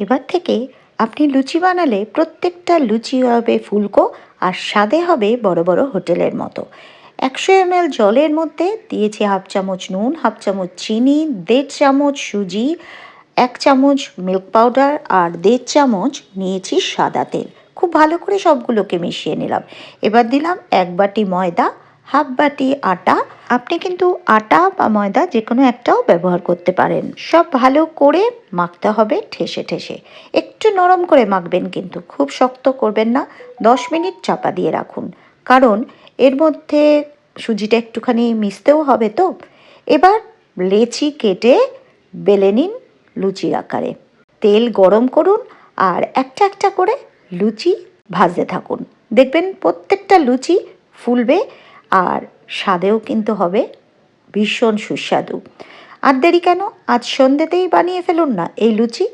এবার থেকে আপনি লুচি বানালে প্রত্যেকটা লুচি হবে ফুলকো আর স্বাদে হবে বড় বড় হোটেলের মতো। একশো এমএল জলের মধ্যে দিয়েছি হাফ চামচ নুন, হাফ চামচ চিনি, দেড় চামচ সুজি, এক চামচ মিল্ক পাউডার আর দেড় চামচ নিয়েছি সাদা তেল। খুব ভালো করে সবগুলোকে মিশিয়ে নিলাম। এবার দিলাম এক বাটি ময়দা হাফ বাটি আটা। আপনি কিন্তু আটা বা ময়দা যে কোনো একটাও ব্যবহার করতে পারেন। সব ভালো করে মাখতে হবে ঠেসে ঠেসে। একটু নরম করে মাখবেন কিন্তু খুব শক্ত করবেন না। দশ মিনিট চাপা দিয়ে রাখুন। কারণ এর মধ্যে সুজিটা একটুখানি মিশতেও হবে তো। এবার লেচি কেটে বেলে নিন লুচির আকারে। তেল গরম করুন আর একটা একটা করে লুচি ভাজতে থাকুন। দেখবেন প্রত্যেকটা লুচি ফুলবে। আর স্বাদেও কিন্তু হবে ভীষণ সুস্বাদু। আর দেরি কেন? আজ সন্ধ্যেতেই বানিয়ে ফেলুন না এই লুচি।